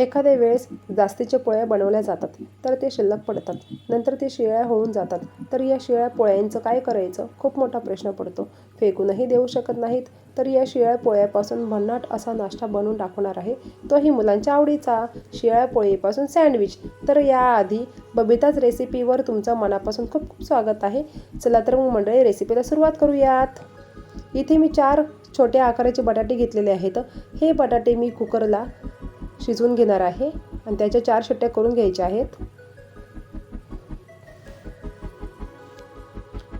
एखाद्या वेळेस जास्तीच्या पोळ्या बनवल्या जातात तर ते शिल्लक पडतात. नंतर ते शिळ्या होऊन जातात. तर या शिळ्या पोळ्यांचं काय करायचं? खूप मोठा प्रश्न पडतो. फेकूनही देऊ शकत नाहीत तर या शिळ्या पोळ्यापासून भन्नाट असा नाश्ता बनवून टाकणार आहे. तोही मुलांच्या आवडीचा. शिळ्या पोळीपासून सँडविच. तर याआधी बबिताच रेसिपीवर तुमचं मनापासून खूप खूप स्वागत आहे. चला तर मग मंडळी रेसिपीला सुरुवात करूयात. इथे मी चार छोट्या आकाराचे बटाटे घेतलेले आहेत. हे बटाटे मी कुकरला शिजवून घेणार आहे आणि त्याच्या चार शिट्ट्या करून घ्यायच्या आहेत.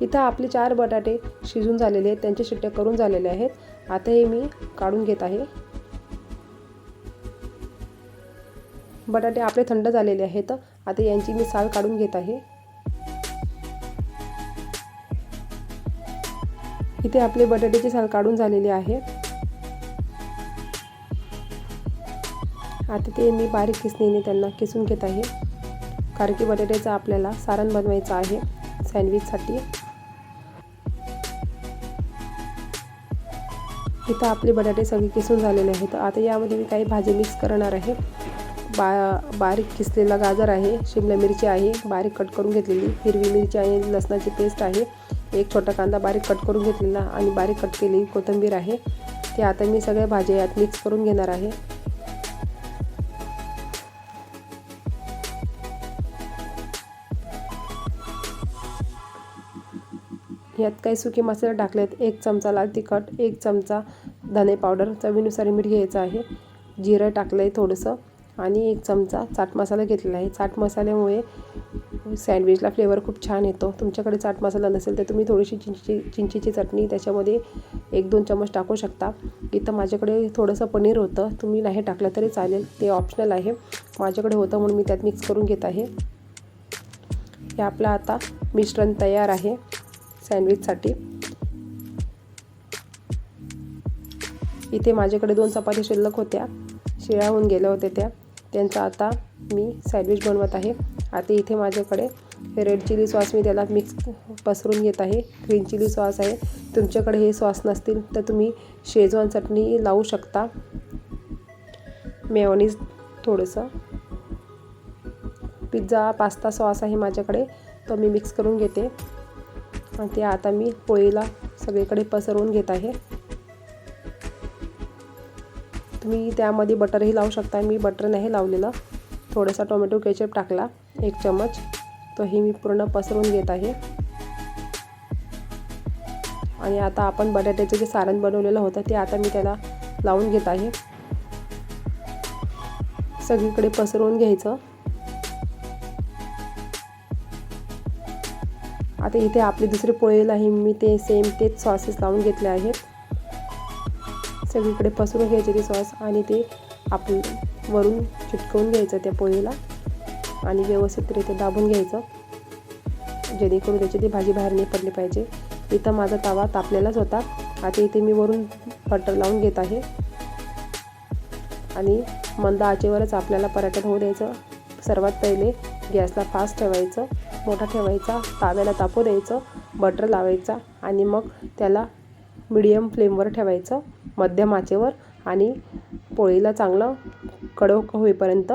इथं आपले चार बटाटे शिजून झालेले आहेत त्यांच्या शिट्ट्या करून झालेल्या आहेत. आता हे मी काढून घेत आहे. बटाटे आपले थंड झालेले आहेत. आता यांची मी साल काढून घेत आहे. इथे आपले बटाट्याची साल काढून झालेली आहे. आता ते मी बारीक किसणीने त्यांना किसून घेत आहे. कारण की बटाट्याचं आपल्याला सारण बनवायचं आहे सँडविचसाठी. इथं आपले बटाटे सगळे किसून झालेले आहेत. आता यामध्ये मी काही भाजी मिक्स करणार आहे. बा बारीक किसलेला गाजर आहे शिमला मिरची आहे बारीक कट करून घेतलेली हिरवी मिरची आहे लसणाची पेस्ट आहे. एक छोटा कांदा बारीक कट करून घेतलेला आणि बारीक कट केलेली कोथिंबीर आहे. ते आता मी सगळ्या भाज्या यात मिक्स करून घेणार आहे. यात काही सुके मसाले टाकलेत. एक चमचा लाल तिखट एक चमचा धने पावडर. चवीनुसार मीठ घ्यायचं आहे. जिरं टाकलं आहे थोडंसं आणि एक चमचा चाट मसाला घेतलेला आहे. चाट मसाल्यामुळे सँडविचला फ्लेवर खूप छान येतो. तुमच्याकडे चाट मसाला नसेल तर तुम्ही थोडीशी चिंची चिंचीची चटणी त्याच्यामध्ये एक दोन चमच टाकू शकता. इथं माझ्याकडे थोडंसं पनीर होतं. तुम्ही नाही टाकलं तरी चालेल. ते ऑप्शनल आहे. माझ्याकडे होतं म्हणून मी त्यात मिक्स करून घेत आहे. हे आपलं आता मिश्रण तयार आहे. सँडविचसाठी इथे माझ्याकडे दोन चपाती शिल्लक होत्या. शिळ्या होऊन गेल्या होत्या त्या. त्यांचा आता मी सँडविच बनवत आहे. आता इथे माझ्याकडे रेड चिली सॉस मी त्याला मिक्स पसरून घेत आहे. ग्रीन चिली सॉस आहे. तुमच्याकडे हे सॉस नसतील तर तुम्ही शेजवान चटणी लावू शकता. मेओनीज थोडंसं. पिझ्झा पास्ता सॉस आहे माझ्याकडे. तो मी मिक्स करून घेते. ते आता मी पोळीला सगळीकडे पसरवून घेत आहे. तुम्ही त्यामध्ये बटरही लावू शकता. मी बटर नाही लावलेलं. थोडासा टोमॅटो केचप टाकला. एक चमच. तोही मी पूर्ण पसरवून घेत आहे. आणि आता आपण बटाट्याचं जे सारण बनवलेलं होतं ते आता मी त्याला लावून घेत आहे. सगळीकडे पसरवून घ्यायचं. आता इथे आपली दुसरी आहे मी ते सेम तेच सॉसेस लावून घेतले आहेत. सगळीकडे पसरून घ्यायचे ते सॉस आणि ते आपण वरून चिटकवून घ्यायचं त्या पोळीला आणि व्यवस्थितरित्या दाबून घ्यायचं जेणेकरून त्याची ती भाजी बाहेर नाही पडली पाहिजे. इथं माझा तवा तापलेलाच होता. आता इथे मी वरून बटर लावून घेत आहे. आणि मंद आचेवरच आपल्याला पराठ्यात होऊ द्यायचं. सर्वात पहिले गॅसला फास्ट ठेवायचं. मोठा ठेवायचा ताव्याला तापू द्यायचं बटर लावायचा आणि मग त्याला मिडियम फ्लेमवर ठेवायचं मध्यम आचेवर आणि पोळीला चांगलं कडक होईपर्यंत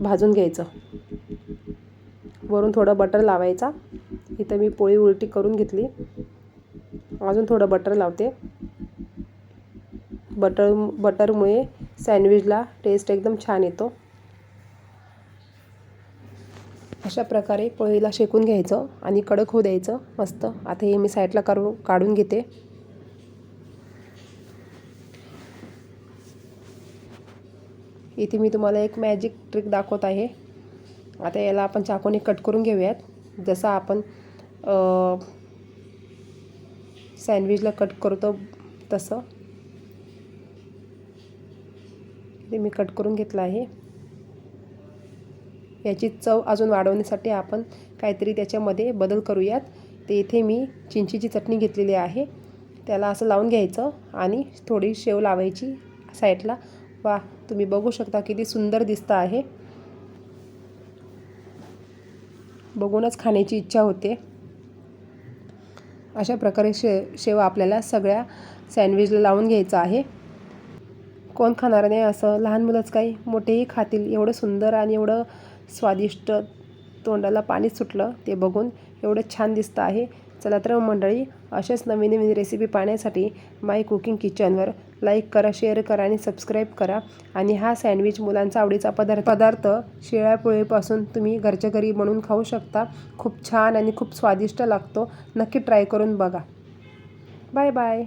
भाजून घ्यायचं. वरून थोडं बटर लावायचा. इथं मी पोळी उलटी करून घेतली. अजून थोडं बटर लावते. बटर बटरमुळे सँडविचला टेस्ट एकदम छान येतो. अशा प्रकारे पोळीला शेकून घ्यायचं आणि कडक होऊ द्यायचं. मस्त. आता हे मी साईडला करू काढून घेते. इथे मी तुम्हाला एक मॅजिक ट्रिक दाखवत आहे. आता याला आपण चाकूने कट करून घेऊयात. जसं आपण सँडविचला कट करतो तसं. ते मी कट करून घेतलं आहे. याची चव अजून वाढवण्यासाठी आपण काहीतरी त्याच्यामध्ये बदल करूयात. ते इथे मी चिंचीची चटणी घेतलेली आहे. त्याला असं लावून घ्यायचं आणि थोडी शेव लावायची साईडला. वा तुम्ही बघू शकता किती सुंदर दिसतं आहे. बघूनच खाण्याची इच्छा होते. अशा प्रकारे शे शेव आपल्याला सगळ्या सँडविचला लावून घ्यायचं आहे. कोण खाणार नाही असं लहान मुलंच काही मोठेही खातील. एवढं सुंदर आणि एवढं स्वादिष्ट तोंडाला पाणी सुटलं ते बघून एवढं छान दिसतं आहे. चला तर मंडळी असेच नवीन नवीन रेसिपी पाहण्यासाठी माय कुकिंग किचनवर लाईक करा शेअर करा आणि सबस्क्राईब करा. आणि हा सँडविच मुलांचा आवडीचा पदार्थ पदार्थ शिळ्यापोळीपासून तुम्ही घरच्या घरी बनवून खाऊ शकता. खूप छान आणि खूप स्वादिष्ट लागतो. नक्की ट्राय करून बघा. Bye bye